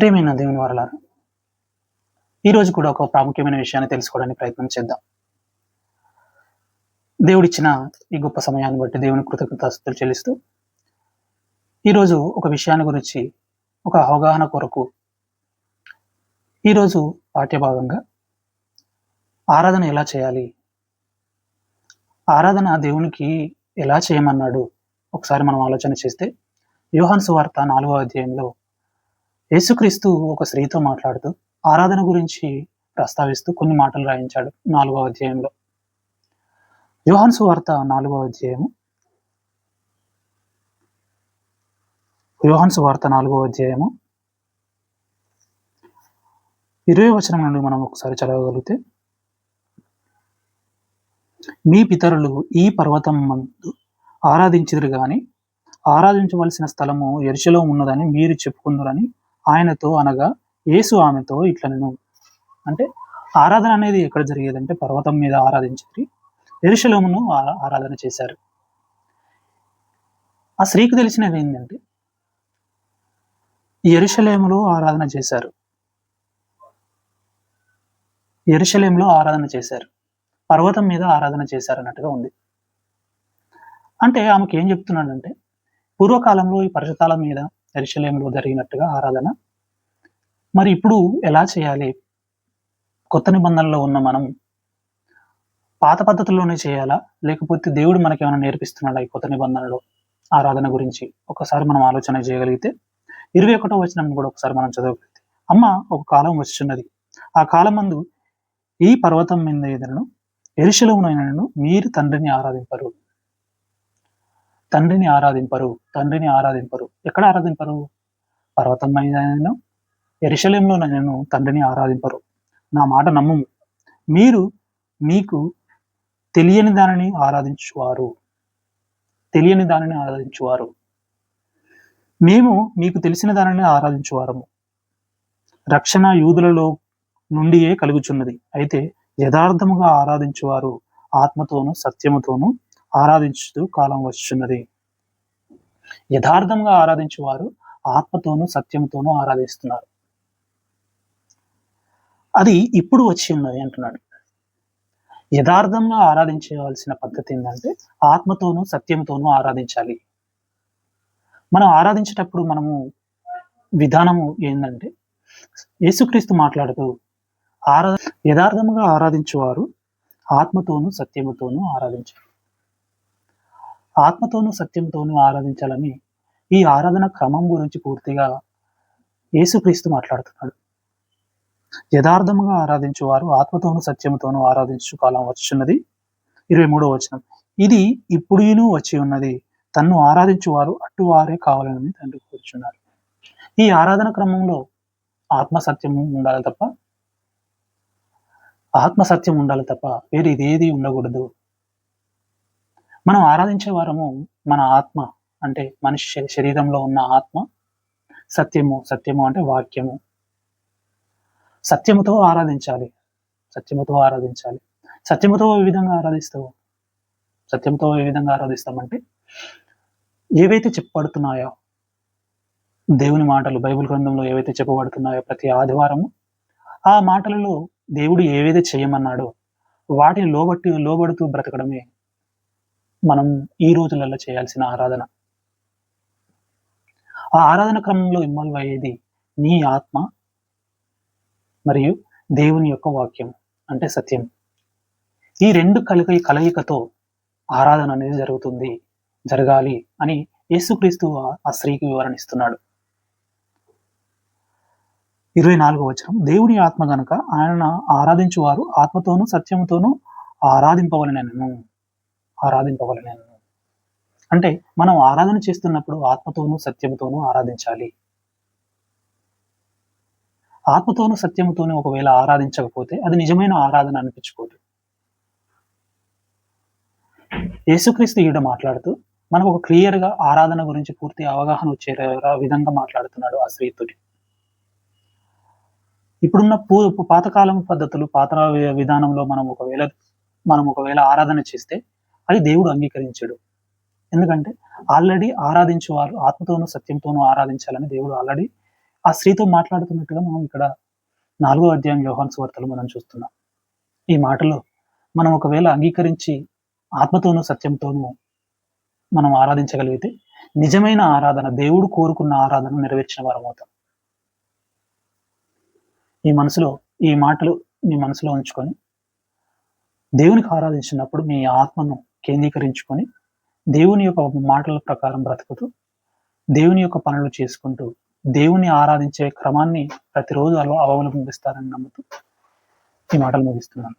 ప్రియమైన దేవుని వరలారు ఈరోజు కూడా ఒక ప్రాముఖ్యమైన విషయాన్ని తెలుసుకోవడానికి ప్రయత్నం చేద్దాం. దేవుడిచ్చిన ఈ గొప్ప సమయాన్ని బట్టి దేవుని కృతజ్ఞతాస్తులు చెల్లిస్తూ ఈరోజు ఒక విషయాన్ని గురించి ఒక అవగాహన కొరకు ఈరోజు పాఠ్యభాగంగా ఆరాధన ఎలా చేయాలి ఆరాధన దేవునికి ఎలా చేయమన్నాడు ఒకసారి మనం ఆలోచన చేస్తే యోహాన్ సువార్త నాలుగో అధ్యాయంలో యేసుక్రీస్తు ఒక స్త్రీతో మాట్లాడుతూ ఆరాధన గురించి ప్రస్తావిస్తూ కొన్ని మాటలు రాయించాడు నాలుగో అధ్యాయంలో. యోహాన్ సువార్త నాలుగో అధ్యాయము. యోహాన్ సువార్త నాలుగో అధ్యాయము. ఇరవై వచనం నుండి మనం ఒకసారి చదవగలిగితే మీ పితరులు ఈ పర్వతం మందు ఆరాధించిరు కానీ ఆరాధించవలసిన స్థలము ఎరుసలో ఉన్నదని మీరు చెప్పుకుందరని ఆయనతో అనగా యేసు ఆమెతో ఇట్లనను అంటే ఆరాధన అనేది ఎక్కడ జరిగేదంటే పర్వతం మీద ఆరాధించేది. ఎరుశలోమును ఆరాధన చేశారు. ఆ స్త్రీకి తెలిసినది ఏంటంటే ఎరుశలేములో ఆరాధన చేశారు. ఎరుషలేంలో ఆరాధన చేశారు. పర్వతం మీద ఆరాధన చేశారు అన్నట్టుగా ఉంది. అంటే ఆమెకి ఏం చెప్తున్నాడంటే పూర్వకాలంలో ఈ పర్వతాల మీద ఎరుషలేంలో జరిగినట్టుగా ఆరాధన మరి ఇప్పుడు ఎలా చేయాలి? కొత్త నిబంధనలో ఉన్న మనం పాత పద్ధతుల్లోనే చేయాలా? లేకపోతే దేవుడు మనకి ఏమైనా నేర్పిస్తున్నాడా ఈ కొత్త నిబంధనలో? ఆరాధన గురించి ఒకసారి మనం ఆలోచన చేయగలిగితే ఇరవై ఒకటో వచనం కూడా ఒకసారి మనం చదవగలిగితే అమ్మ ఒక కాలం వచ్చిన్నది ఆ కాలం మందు ఈ పర్వతం మీద ఎదురును ఎరుశలమునైనను మీరు తండ్రిని ఆరాధింపరు. తండ్రిని ఆరాధింపరు తండ్రిని ఆరాధింపరు. ఎక్కడ ఆరాధింపరు? పర్వతం మీద ఎరుశలంలో నేను తండ్రిని ఆరాధింపరు. నా మాట నమ్మము. మీరు మీకు తెలియని దానిని ఆరాధించువారు. తెలియని దానిని ఆరాధించువారు. మేము మీకు తెలిసిన దానిని ఆరాధించువారము. రక్షణ యూదులలో నుండియే కలుగుచున్నది. అయితే యథార్థముగా ఆరాధించువారు ఆత్మతోనూ సత్యముతోనూ ఆరాధించుతూ కాలం వచ్చున్నది యథార్థంగా ఆరాధించేవారు ఆత్మతోనూ సత్యంతోనూ ఆరాధిస్తున్నారు. అది ఇప్పుడు వచ్చి ఉన్నది అంటున్నాడు. యథార్థంగా ఆరాధించవలసిన పద్ధతి ఏంటంటే ఆత్మతోనూ సత్యంతోనూ ఆరాధించాలి. మనం ఆరాధించేటప్పుడు మనము విధానము ఏంటంటే యేసుక్రీస్తు మాట్లాడుతూ ఆరా యథార్థంగా ఆరాధించేవారు ఆత్మతోనూ సత్యముతోనూ ఆరాధించాలి. ఆత్మతోనూ సత్యంతోనూ ఆరాధించాలని ఈ ఆరాధన క్రమం గురించి పూర్తిగా యేసుక్రీస్తు మాట్లాడుతున్నాడు. యథార్థముగా ఆరాధించువారు ఆత్మతోనూ సత్యముతోనూ ఆరాధించు కాలం వచ్చున్నది ఇరవై మూడో వచనం. ఇది ఇప్పుడును వచ్చి ఉన్నది. తన్ను ఆరాధించువారు అట్టువారే కావాలని తండ్రి కూర్చున్నారు. ఈ ఆరాధన క్రమంలో ఆత్మ సత్యము ఉండాలి తప్ప ఆత్మ సత్యం ఉండాలి తప్ప వేరే ఇదేది ఉండకూడదు. మనం ఆరాధించే వారము మన ఆత్మ అంటే మనిషి శరీరంలో ఉన్న ఆత్మ. సత్యము సత్యము అంటే వాక్యము. సత్యముతో ఆరాధించాలి. సత్యముతో ఆరాధించాలి. సత్యముతో ఏ విధంగా ఆరాధిస్తావు? సత్యంతో ఏ విధంగా ఆరాధిస్తామంటే ఏవైతే చెప్పబడుతున్నాయో దేవుని మాటలు బైబిల్ గ్రంథంలో ఏవైతే చెప్పబడుతున్నాయో ప్రతి ఆదివారము ఆ మాటలలో దేవుడు ఏవైతే చేయమన్నాడో వాటిని లోబట్టి లోబడుతూ బ్రతకడమే మనం ఈ రోజులలో చేయాల్సిన ఆరాధన. ఆ ఆరాధన క్రమంలో ఇన్వాల్వ్ అయ్యేది నీ ఆత్మ మరియు దేవుని యొక్క వాక్యం అంటే సత్యం. ఈ రెండు కలిక కలయికతో ఆరాధన అనేది జరుగుతుంది జరగాలి అని యేసుక్రీస్తు ఆ- స్త్రీకి వివరణ ఇస్తున్నాడు. ఇరవై నాలుగో వచనం దేవుని ఆత్మ గనక ఆయన ఆరాధించువారు ఆత్మతోనూ సత్యముతోనూ ఆరాధింపవలనను ఆరాధింపవలనను. అంటే మనం ఆరాధన చేస్తున్నప్పుడు ఆత్మతోనూ సత్యముతోనూ ఆరాధించాలి. ఆత్మతోనూ సత్యముతోనూ ఒకవేళ ఆరాధించకపోతే అది నిజమైన ఆరాధన అనిపించుకోదు. యేసుక్రీస్తు ఈడ మాట్లాడుతూ మనకు ఒక క్లియర్గా ఆరాధన గురించి పూర్తి అవగాహన వచ్చే విధంగా మాట్లాడుతున్నాడు ఆ స్త్రీతోటి. ఇప్పుడున్న పూ పాతకాలం పద్ధతులు పాత విధానంలో మనం ఒకవేళ మనం ఒకవేళ ఆరాధన చేస్తే అది దేవుడు అంగీకరించాడు. ఎందుకంటే ఆల్రెడీ ఆరాధించేవారు ఆత్మతోనూ సత్యంతోనూ ఆరాధించాలని దేవుడు ఆల్రెడీ ఆ స్త్రీతో మాట్లాడుతున్నట్టుగా మనం ఇక్కడ నాలుగో అధ్యాయం యోహాన్ సువార్తలు మనం చూస్తున్నాం. ఈ మాటలు మనం ఒకవేళ అంగీకరించి ఆత్మతోనూ సత్యంతోనూ మనం ఆరాధించగలిగితే నిజమైన ఆరాధన దేవుడు కోరుకున్న ఆరాధన నెరవేర్చిన వారం అవుతాం. ఈ మనసులో ఈ మాటలు మీ మనసులో ఉంచుకొని దేవునికి ఆరాధించినప్పుడు మీ ఆత్మను కేంద్రీకరించుకొని దేవుని యొక్క మాటల ప్రకారం బ్రతుకుతూ దేవుని యొక్క పనులు చేసుకుంటూ దేవుని ఆరాధించే క్రమాన్ని ప్రతిరోజు అలా అవలంబిస్తారని నమ్ముతూ ఈ మాటలు ముగిస్తున్నాను.